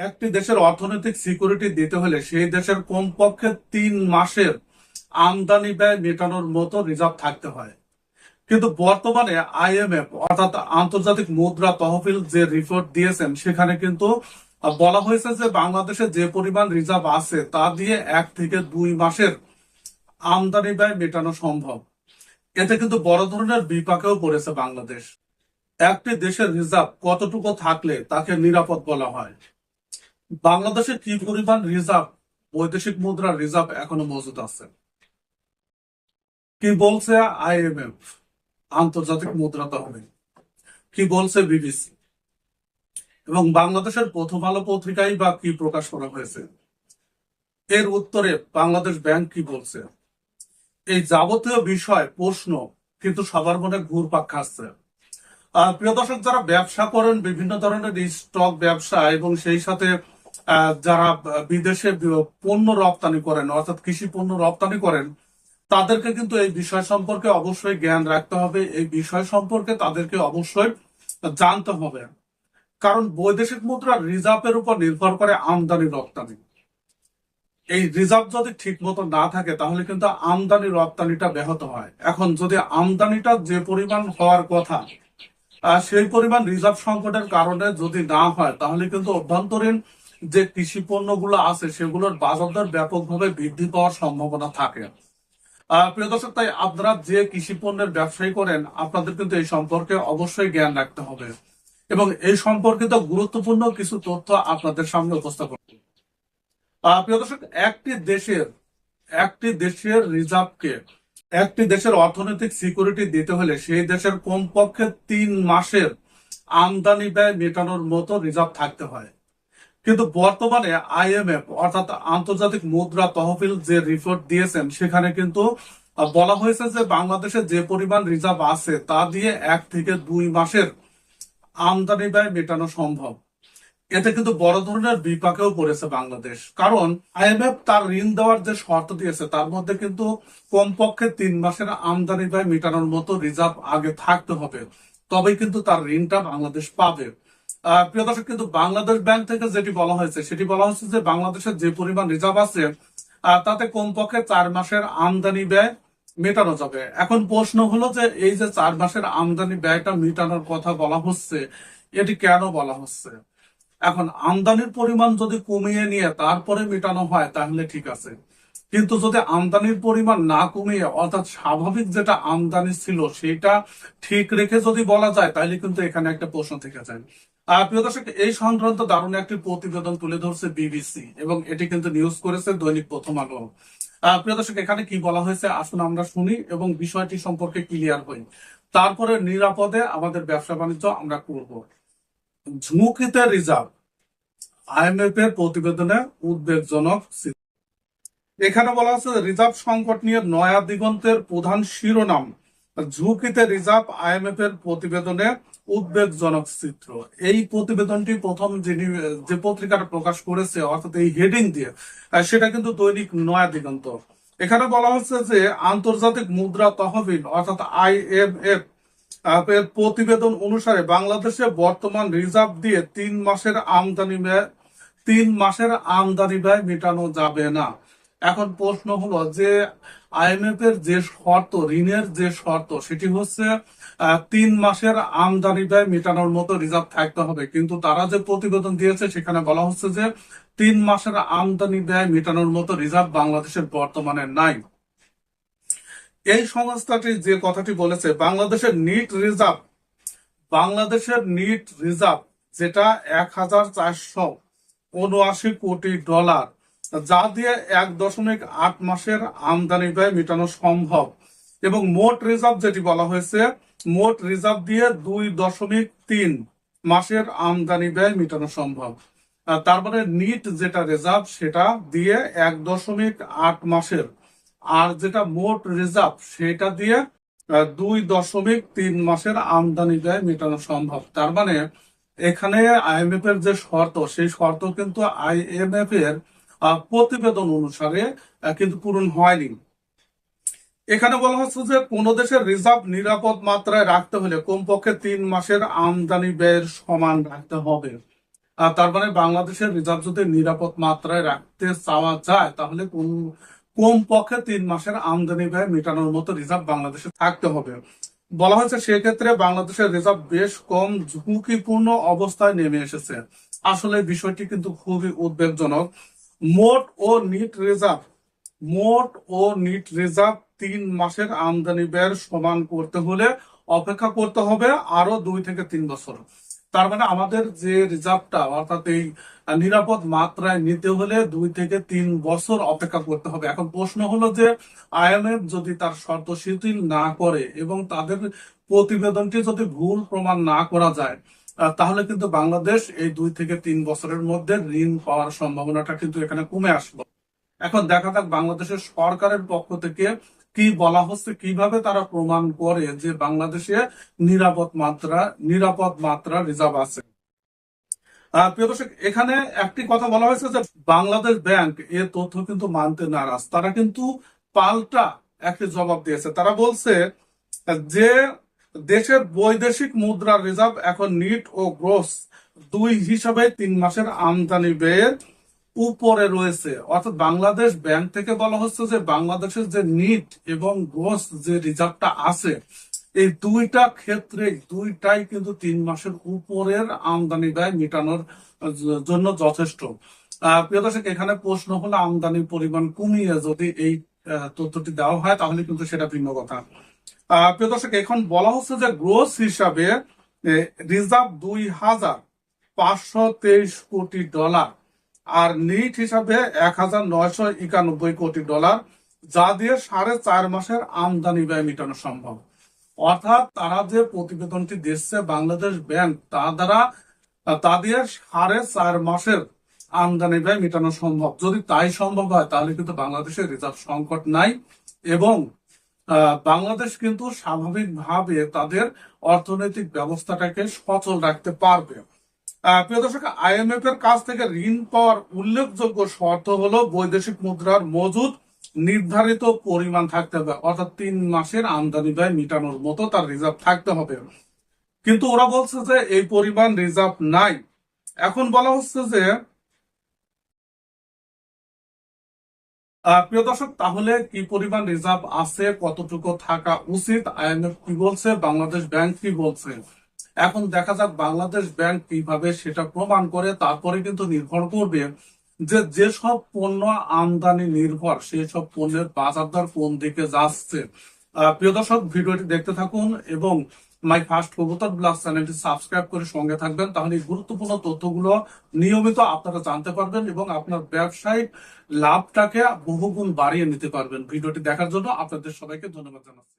একটি দেশের অর্থনৈতিক সিকিউরিটি দিতে হলে সেই দেশের কমপক্ষে তিন মাসের আমদানি ব্যয় মেটানোর মতো রিজার্ভ থাকতে হয়। কিন্তু বর্তমানে আইএমএফ অর্থাৎ আন্তর্জাতিক মুদ্রা তহবিল যে রিপোর্ট দিয়েছেন, সেখানে কিন্তু বলা হয়েছে যে বাংলাদেশে যে পরিমাণ রিজার্ভ আছে, তা দিয়ে এক থেকে দুই মাসের আমদানি ব্যয় মেটানো সম্ভব। এতে কিন্তু বড় ধরনের বিপাকেও পড়েছে বাংলাদেশ। একটি দেশের রিজার্ভ কতটুকু থাকলে তাকে নিরাপদ বলা হয়? বাংলাদেশে কি পরিমাণ রিজার্ভ বৈদেশিক মুদ্রার রিজার্ভ এখনও মজুদ আছে? কি বলছে আইএমএফ আন্তর্জাতিক মুদ্রা তহবিল। কি বলছে বিবিসি এবং বাংলাদেশের প্রথম আলো পত্রিকায় বা কি প্রকাশ করা হয়েছে? এর উত্তরে বাংলাদেশ ব্যাংক কি বলছে? এই যাবতীয় বিষয়, প্রশ্ন কিন্তু সবার মনে ঘুরপাক খাচ্ছে। প্রিয় দর্শক, যারা ব্যবসা করেন, বিভিন্ন ধরনের স্টক ব্যবসা এবং সেই সাথে যারা বিদেশে পণ্য রপ্তানি করেন, অর্থাৎ কৃষি পণ্য রপ্তানি করেন, তাদেরকে কিন্তু এই বিষয় সম্পর্কে অবশ্যই জ্ঞান রাখতে হবে। এই বিষয় সম্পর্কে তাদেরকে অবশ্যই জানতে হবে। কারণ বৈদেশিক মুদ্রার রিজার্ভের উপর নির্ভর করে আমদানি, রপ্তানি। এই রিজার্ভ যদি ঠিক মতো না থাকে, তাহলে কিন্তু আমদানি, রপ্তানিটা ব্যাহত হয়। এখন যদি আমদানিটা যে পরিমাণ হওয়ার কথা সেই পরিমাণ রিজার্ভ সংকটের কারণে যদি না হয়, তাহলে কিন্তু অভ্যন্তরীণ যে কৃষি পণ্যগুলো আছে সেগুলোর বাজার দর ব্যাপকভাবে বৃদ্ধি পাওয়ার সম্ভাবনা থাকে। প্রিয় দর্শক, তাই আপনারা যে কৃষি পণ্যের ব্যবসায়ী করেন, আপনাদের কিন্তু এই সম্পর্কে অবশ্যই জ্ঞান রাখতে হবে এবং এই সম্পর্কিত গুরুত্বপূর্ণ কিছু তথ্য আপনাদের সামনে উপস্থাপন প্রিয় দর্শক, একটি দেশের একটি দেশের রিজার্ভকে, একটি দেশের অর্থনৈতিক সিকিউরিটি দিতে হলে সেই দেশের কমপক্ষে তিন মাসের আমদানি ব্যয় মেটানোর মতো রিজার্ভ থাকতে হয়। কিন্তু বর্তমানে আইএমএফ অর্থাৎ আন্তর্জাতিক মুদ্রা তহবিল যে রিপোর্ট দিয়েছেন, সেখানে কিন্তু বলা হয়েছে যে বাংলাদেশে যে পরিমাণ রিজার্ভ আছে, তা দিয়ে এক থেকে দুই মাসের আমদানি ব্যয় মেটানো সম্ভব। এতে কিন্তু বড় ধরনের বিপাকেও পড়েছে বাংলাদেশ। কারণ আইএমএফ তার ঋণ দেওয়ার যে শর্ত দিয়েছে, তার মধ্যে কিন্তু কমপক্ষে তিন মাসের আমদানি ব্যয় মেটানোর মতো রিজার্ভ আগে থাকতে হবে। তবেই কিন্তু তার ঋণটা বাংলাদেশ পাবে। প্রিয় দর্শক, কিন্তু বাংলাদেশ ব্যাংক থেকে যেটি বলা হয়েছে, সেটি বলা হচ্ছে যে বাংলাদেশের যে পরিমাণ রিজার্ভ আছে তাতে কমপক্ষে চার মাসের আমদানি ব্যয় মেটানো যাবে। এখন প্রশ্ন হলো যে এই যে চার মাসের আমদানি ব্যয়টা মেটানোর কথা বলা হচ্ছে, এটি কেন বলা হচ্ছে? এখন আমদানির পরিমাণ যদি কমিয়ে নিয়ে তারপরে মেটানো হয়, তাহলে ঠিক আছে। কিন্তু যদি আমদানির পরিমাণ না কমিয়ে, অর্থাৎ স্বাভাবিক যেটা আমদানি ছিল, সেটা ঠিক রেখে যদি বলা যায়, তাহলে কিন্তু এখানে একটা প্রশ্ন থেকে যায়। প্রিয় দর্শক, এই সংক্রান্ত দারুণ একটি প্রতিবেদন তুলে ধরছে বিবিসি এবং এটি কিন্তু নিউজ করেছে দৈনিক প্রথম আলো। প্রিয় দর্শক, এখানে কি বলা হয়েছে আসুন আমরা শুনি এবং বিষয়টি সম্পর্কে ক্লিয়ার হই। তারপরে নিরাপদে আমাদের ব্যবসা বাণিজ্য আমরা করব। ঝুঁকিতে রিজার্ভ, আইএমএফ এর প্রতিবেদনে উদ্বেগজনক এখানে বলা আছে রিজার্ভ সংকট নিয়ে নয়া দিগন্তের প্রধান শিরোনাম। ঝুঁকিতে রিজার্ভ, আইএমএফ এর প্রতিবেদনে উদ্বেগজনক চিত্র। এই প্রতিবেদনটি প্রথম যিনি, যে পত্রিকাটা প্রকাশ করেছে, অর্থাৎ এই হেডিং দিয়ে সেটা কিন্তু দৈনিক নয়া দিগন্ত। এখানে বলা হচ্ছে যে আন্তর্জাতিক মুদ্রা তহবিল, অর্থাৎ আই আইএমএফ এর প্রতিবেদন অনুসারে বাংলাদেশে বর্তমান রিজার্ভ দিয়ে তিন মাসের আমদানি ব্যয়, তিন মাসের আমদানি ব্যয় মেটানো যাবে না। এখন প্রশ্ন হলো যে আইএমএফ এর যে শর্ত, ঋণের যে শর্ত, সেটি হচ্ছে তিন মাসের আমদানি ব্যয় মেটানোর মতো রিজার্ভ থাকতে হবে। কিন্তু তারা যে প্রতিবেদন দিয়েছে, সেখানে বলা হচ্ছে যে তিন মাসের আমদানি ব্যয় মেটানোর মতো রিজার্ভ বাংলাদেশের বর্তমানে নাই। এই সংস্থাটি যে কথাটি বলেছে, বাংলাদেশের নিট রিজার্ভ, বাংলাদেশের নিট রিজার্ভ, যেটা এক হাজার চারশো উনআশি কোটি ডলার যা দিয়ে এক দশমিক আট মাসের আমদানি ব্যয় মেটানো সম্ভব। এবং মোট রিজার্ভ যেটি বলা হয়েছে মোট রিজার্ভ দিয়ে দুই দশমিক তিন মাসের আমদানি ব্যয় মেটানো সম্ভব। আহ, তার মানে নিট যেটা রিজার্ভ সেটা দিয়ে এক দশমিক আট মাসের। আর যেটা মোট রিজার্ভ সেটা দিয়ে দুই দশমিক তিন মাসের আমদানি ব্যয় মেটানো সম্ভব। তার মানে এখানে আইএমএফ এর যে শর্ত সেই শর্ত কিন্তু আইএমএফ এর প্রতিবেদন অনুসারে কিন্তু পূরণ হয়নি। এখানে বলা হচ্ছে যে কোন দেশের রিজার্ভ নিরাপদ মাত্রায় রাখতে হলে কমপক্ষে তিন মাসের আমদানি ব্যয়ের সমান রাখতে হবে। তার মানে বাংলাদেশের রিজার্ভ যদি নিরাপদ মাত্রায় রাখতে চাওয়া যায়, তাহলে কোন কম পক্ষে তিন মাসের আমদানি ব্যয় মেটানোর মতো রিজার্ভ বাংলাদেশে থাকতে হবে। বলা হয়েছে সেক্ষেত্রে বাংলাদেশের রিজার্ভ বেশ কম ঝুঁকিপূর্ণ অবস্থায় নেমে এসেছে। আসলে বিষয়টি কিন্তু খুবই উদ্বেগজনক। মোট ও নিট রিজার্ভ, মোট ও নিট রিজার্ভ তিন মাসের আমদানি ব্যয়ের সমান করতে হলে অপেক্ষা করতে হবে আরও দুই থেকে তিন বছর। তার মানে আমাদের যে রিজার্ভটা, অর্থাৎ এই নিরাপদ মাত্রায় নিতে হলে দুই থেকে তিন বছর অপেক্ষা করতে হবে। এখন প্রশ্ন হলো যে আইএমএফ যদি তার শর্ত শিথিল না করে এবং তাদের প্রতিবেদনটি যদি ভুল প্রমাণ না করা যায় তাহলে কিন্তু বাংলাদেশ এই দুই থেকে তিন বছরের মধ্যে ঋণ পাওয়ার সম্ভাবনাটা কিন্তু এখানে কমে আসবে এখন দেখা যাক বাংলাদেশের সরকারের পক্ষ থেকে কি বলা হচ্ছে, কীভাবে তারা প্রমাণ করে যে বাংলাদেশে নিরাপদ মাত্রা নিরাপদ মাত্রা রিজার্ভ আছে। এখানে একটি কথা বলা হয়েছে যে বাংলাদেশ ব্যাংক এ তথ্য কিন্তু মানতে নারাজ। তারা কিন্তু পাল্টা একটি জবাব দিয়েছে। তারা বলছে যে দেশের বৈদেশিক মুদ্রার রিজার্ভ এখন নিট ও গ্রোস দুই হিসাবে তিন মাসের আমদানি ব্যয়ের উপরে রয়েছে। অর্থাৎ বাংলাদেশ ব্যাংক থেকে বলা হচ্ছে যে বাংলাদেশের যে নিট এবং গ্রোস যে রিজার্ভটা আছে, এই দুইটা ক্ষেত্রে, দুইটাই কিন্তু তিন মাসের উপরের আমদানি ব্যয় মেটানোর জন্য যথেষ্ট। প্রিয় দর্শক, এখানে প্রশ্ন হলো আমদানির পরিমাণ কমিয়ে যদি এই তথ্যটি দেওয়া হয়, তাহলে কিন্তু সেটা ভিন্ন কথা। প্রিয় দর্শক, এখন বলা হচ্ছে যে গ্রোস হিসাবে রিজার্ভ দুই হাজার পাঁচশো তেইশ কোটি ডলার আর নিট হিসাবে এক হাজার নয়শো একানব্বই কোটি ডলার, যা দিয়ে সাড়ে চার মাসের আমদানি ব্যয় মেটানো সম্ভব। অর্থাৎ তারা যে প্রতিবেদনটি দিচ্ছে, বাংলাদেশ ব্যাংক, তা দ্বারা, তা দিয়ে সাড়ে চার মাসের আমদানি ব্যয় মেটানো সম্ভব। যদি তাই সম্ভব হয়, তাহলে কিন্তু বাংলাদেশের রিজার্ভ সংকট নাই এবং বাংলাদেশ কিন্তু স্বাভাবিকভাবে তাদের অর্থনৈতিক ব্যবস্থাটাকে সচল রাখতে পারবে। প্রিয় দর্শক আইএমএফ এর কাছ থেকে ঋণ পাওয়ার উল্লেখযোগ্য শর্ত হলো বৈদেশিক মুদ্রার মজুদ নির্ধারিত পরিমাণ থাকতে হবে, অর্থাৎ তিন মাসের আমদানি ব্যয় মেটানোর মতো তার রিজার্ভ থাকতে হবে। কিন্তু ওরা বলছে যে এই পরিমাণ রিজার্ভ নাই। এখন বলা হচ্ছে যে প্রিয় দর্শক, তাহলে কি পরিমাণ রিজার্ভ আছে? কতটুকু থাকা উচিত? আইএমএফ কি বলছে? বাংলাদেশ ব্যাংক কি বলছে? এখন দেখা যাক বাংলাদেশ ব্যাংক কীভাবে সেটা প্রমাণ করে, তারপরে কিন্তু নির্ভর করবে যে যেসব পণ্য আমদানি নির্ভর সেই সব পণ্যের বাজার দর কোন দিকে যাচ্ছে। প্রিয় দর্শক, ভিডিওটি দেখতে থাকুন এবং মাই ফার্স্ট কবুতর, ব্লগ চ্যানেলটি সাবস্ক্রাইব করে সঙ্গে থাকবেন। তাহলে এই গুরুত্বপূর্ণ তথ্যগুলো নিয়মিত আপনারা জানতে পারবেন এবং আপনার ব্যবসায়িক লাভটাকে বহুগুণ বাড়িয়ে নিতে পারবেন ভিডিওটি দেখার জন্য। আপনাদের সবাইকে ধন্যবাদ জানাচ্ছি।